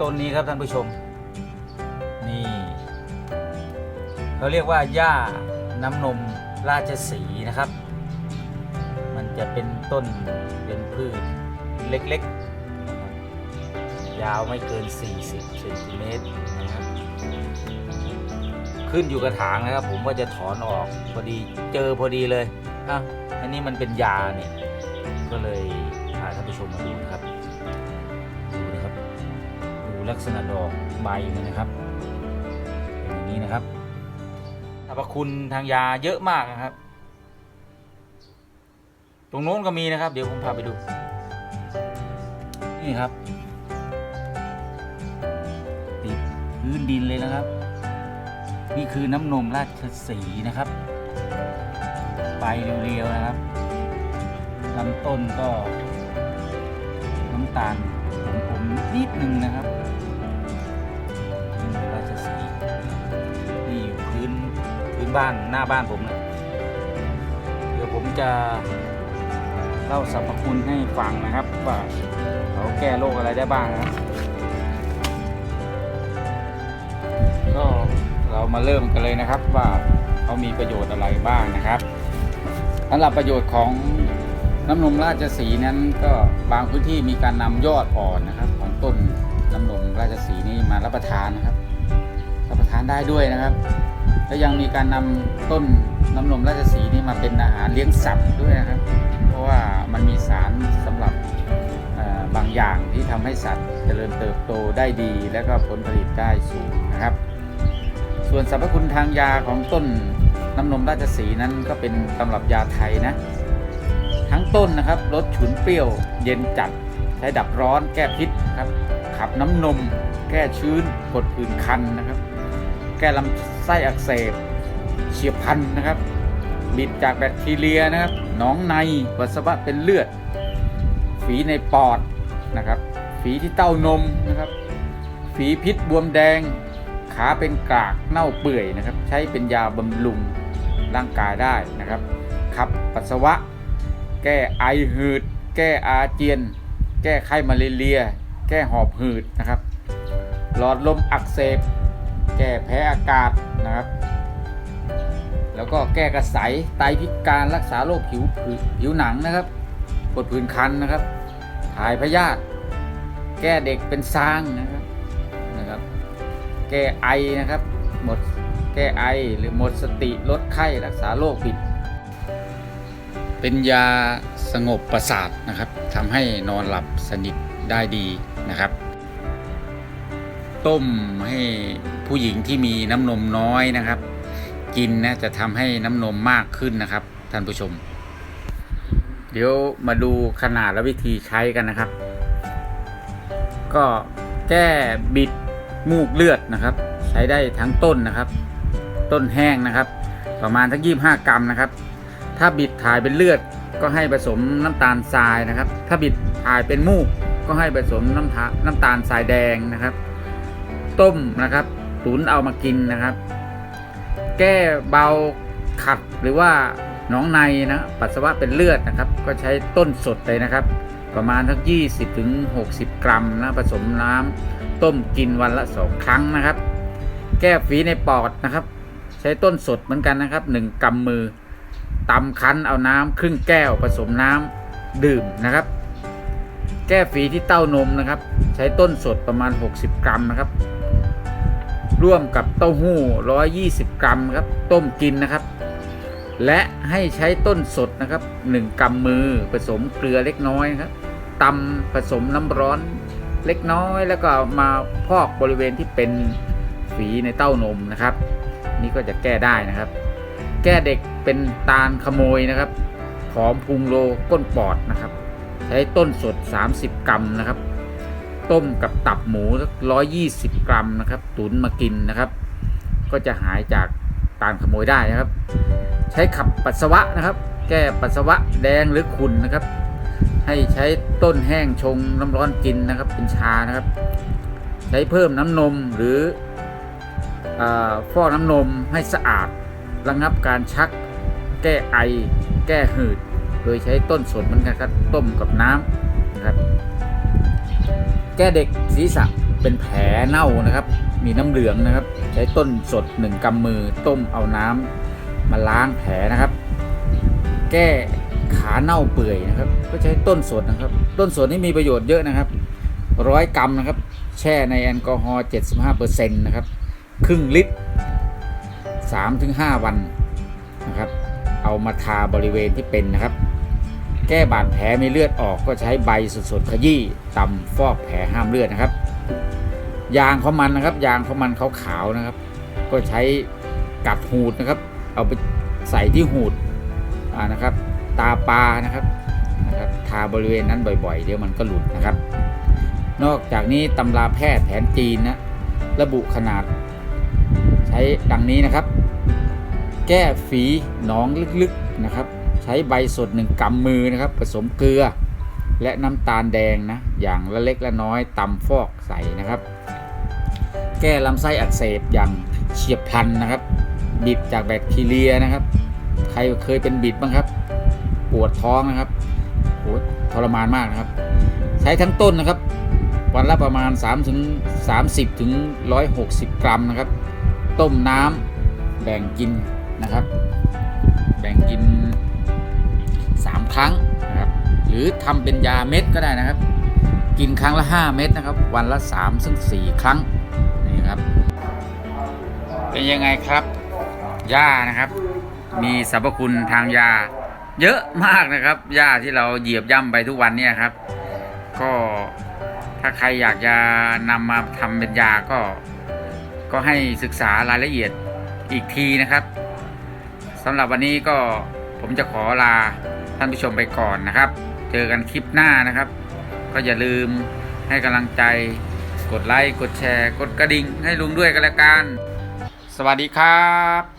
ต้นนี้ครับท่านผู้ชม นี่เขาเรียกว่าหญ้าน้ำนมราชสีนะครับ มันจะเป็นต้นเป็นพืชเล็กๆ ยาวไม่เกิน 40เซนติเมตรนะครับ ขึ้นอยู่กระถางนะครับ ผมว่าจะถอนออกพอดีเจอพอดีเลยอะอันนี้มันเป็นยาเนี่ย ก็เลยพาท่านผู้ชมมาดูนะครับ ลักษณะดอกใบมันนะครับเป็นอย่างนี้นะครับสรรพคุณทางยาเยอะมากนะครับ ตรงโน้นก็มีนะครับ เดี๋ยวผมพาไปดู นี่ครับ ติดพื้นดินเลยนะครับ นี่คือน้ำนมราชสีนะครับใบเรียวๆนะครับลำต้นก็น้ำตาลผมๆนิดนึงนะครับ บ้านหน้าบ้านผมนะเดี๋ยวผมจะเล่าสรรพคุณให้ฟังนะครับ ว่าเขาแก้โรคอะไรได้บ้างนะก็เรามาเริ่มกันเลยนะครับว่าเขามีประโยชน์อะไรบ้างนะครับสำหรับประโยชน์ของน้ำนมราชสีนั้นก็บางพื้นที่มีการนำยอดอ่อนนะครับ ของต้นน้ำนมราชสีนี้มารับประทานนะครับ รับประทานได้ด้วยนะครับ และยังมีการนำต้นน้ำนมราชสีนี้มาเป็นอาหารเลี้ยงสัตว์ด้วยนะครับ เพราะว่ามันมีสารสำหรับบางอย่างที่ทำให้สัตว์เจริญเติบโตได้ดี และก็ผลผลิตได้สูงนะครับ ส่วนสรรพคุณทางยาของต้นน้ำนมราชสีนั้นก็เป็นตำรับยาไทยนะ ทั้งต้นนะครับรสฉุนเปรี้ยว เย็นจัดใช้ดับร้อนแก้พิษครับขับน้ำนม แก้ชื้นกดผื่นคันนะครับ แก้ลำ ไส้อักเสบเฉียบพลันนะครับ บิดจากแบคทีเรียนะครับหนองในปัสสาวะเป็นเลือด ฝีในปอดนะครับ ฝีที่เต้านมนะครับ ฝีพิษบวมแดง ขาเป็นกรากเน่าเปื่อยนะครับ ใช้เป็นยาบำรุงร่างกายได้นะครับขับปัสสาวะ แก้ไอหืด แก้อาเจียน แก้ไข้มาเรีย แก้หอบหืดนะครับ หลอดลมอักเสบ แก้แพ้อากาศนะครับ แล้วก็แก้กระสายไตพิการรักษาโรคผิวผืผิวหนังนะครับปวดผื่นคันนะครับ ถ่ายพยาธิแก้เด็กเป็นซางนะครับนะครับ แก้ไอนะครับ หมดแก้ไอหรือหมดสติลดไข้รักษาโรคบิด เป็นยาสงบประสาทนะครับทำให้นอนหลับสนิทได้ดีนะครับ ต้มให้ ผู้หญิงที่มีน้ำนมน้อยนะครับ กินนะจะทำให้น้ำนมมากขึ้นนะครับ ท่านผู้ชม เดี๋ยวมาดูขนาดและวิธีใช้กันนะครับ ก็แก้บิดมูกเลือดนะครับ ใช้ได้ทั้งต้นนะครับ ต้นแห้งนะครับ ประมาณทั้ง25กรัมนะครับ ถ้าบิดถ่ายเป็นเลือดก็ให้ผสมน้ำตาลทรายนะครับ ถ้าบิดถ่ายเป็นมูกก็ให้ผสมน้ำตาน้ำตาลทรายแดงนะครับ ต้มนะครับ ตุนเอามากินนะครับ แก้เบาขัดหรือว่าหนองในนะปัสสาวะเป็นเลือดนะครับ ก็ใช้ต้นสดเลยนะครับ ประมาณทั้ง20ถึง60 กรัมนะผสมน้ำต้มกินวันละสองครั้งนะครับ แก้ฝีในปอดนะครับ ใช้ต้นสดเหมือนกันนะครับ 1กำมือตำคั้นเอาน้ำครึ่งแก้วผสมน้ำดื่มนะครับ แก้ฝีที่เต้านมนะครับ ใช้ต้นสดประมาณ 60 กรัมนะครับ ร่วมกับเต้าหู้ 120 กรัมครับต้มกินนะครับ และให้ใช้ต้นสดนะครับ 1กำมือผสมเกลือเล็กน้อยครับตำผสมน้ำร้อนเล็กน้อยแล้วก็มาพอกบริเวณที่เป็นฝีในเต้านมนะครับ นี่ก็จะแก้ได้นะครับ แก้เด็กเป็นตาลขโมยนะครับผอมพุงโลก้นปอดนะครับ ใช้ต้นสด 30 กรัมนะครับ ต้มกับตับหมูสัก120กรัมนะครับ ตุนมากินนะครับ ก็จะหายจากตาลขโมยได้นะครับ ใช้ขับปัสสาวะนะครับ แก้ปัสสาวะแดงหรือขุ่นนะครับ ให้ใช้ต้นแห้งชงน้ำร้อนกินนะครับ เป็นชานะครับ ใช้เพิ่มน้ำนมหรืออฟอกน้ำนมให้สะอาดระงับการชัก แก้ไอ แก้หืด โดยใช้ต้นสดเหมือนกันครับ ต้มกับน้ำนะครับ แก้เด็กศีรษะเป็นแผลเน่านะครับ มีน้ำเหลืองนะครับ ใช้ต้นสดหนึ่งกำมือต้มเอาน้ำมาล้างแผลนะครับ แก้ขาเน่าเปื่อยนะครับ ก็ใช้ต้นสดนะครับ ต้นสดนี่มีประโยชน์เยอะนะครับร้อยกรัมนะครับ แช่ในแอลกอฮอล์75%นะครับ ครึ่งลิตร 3-5 วันนะครับ เอามาทาบริเวณที่เป็นนะครับ แก้บาดแผลมีเลือดออกก็ใช้ใบสดๆขยี้ตำฟอกแผลห้ามเลือดนะครับ ยางของมันนะครับ ยางของมันขาวๆนะครับ ก็ใช้กัดหูดนะครับ เอาไปใส่ที่หูดนะครับ ตาปลานะครับนะครับทาบริเวณนั้นบ่อยๆ เดี๋ยวมันก็หลุดนะครับ นอกจากนี้ตำราแพทย์แผนจีนนะระบุขนาด ใช้ดังนี้นะครับ แก้ฝีหนองลึกๆนะครับ ช้ใบสดหนึ่งกำมือนะครับ ผสมเกลือ และน้ำตาลแดงนะอย่างละเล็กละน้อยตำฟอกใส่นะครับ แก้ลำไส้อักเสบอย่างเฉียบพลันนะครับ บิดจากแบคทีเรียนะครับ ใครเคยเป็นบิดบ้างครับ ปวดท้องนะครับโหทรมานมากนะครับ ใช้ทั้งต้นนะครับ วันละประมาณ 3 ถึง 30 ถึง 160 กรัมนะครับ ต้มน้ำแบ่งกินนะครับ แบ่งกิน ครั้งนะครับหรือทำเป็นยาเม็ดก็ได้นะครับ กินครั้งละ 5 เม็ดนะครับ วันละ3ถึง4 ครั้งนี่ครับ เป็นยังไงครับหญ้านะครับ มีสรรพคุณทางยา เยอะมากนะครับหญ้าที่เราเหยียบย่ำไปทุกวันเนี่ยครับ ก็ถ้าใครอยากจะนำมาทำเป็นยาก็ก็ให้ศึกษารายละเอียดอีกทีนะครับสำหรับวันนี้ก็ ผมจะขอลาท่านผู้ชมไปก่อนนะครับ เจอกันคลิปหน้านะครับ ก็อย่าลืมให้กำลังใจ กดไลค์ กดแชร์ กดกระดิ่งให้ลุงด้วยกันละกัน สวัสดีครับ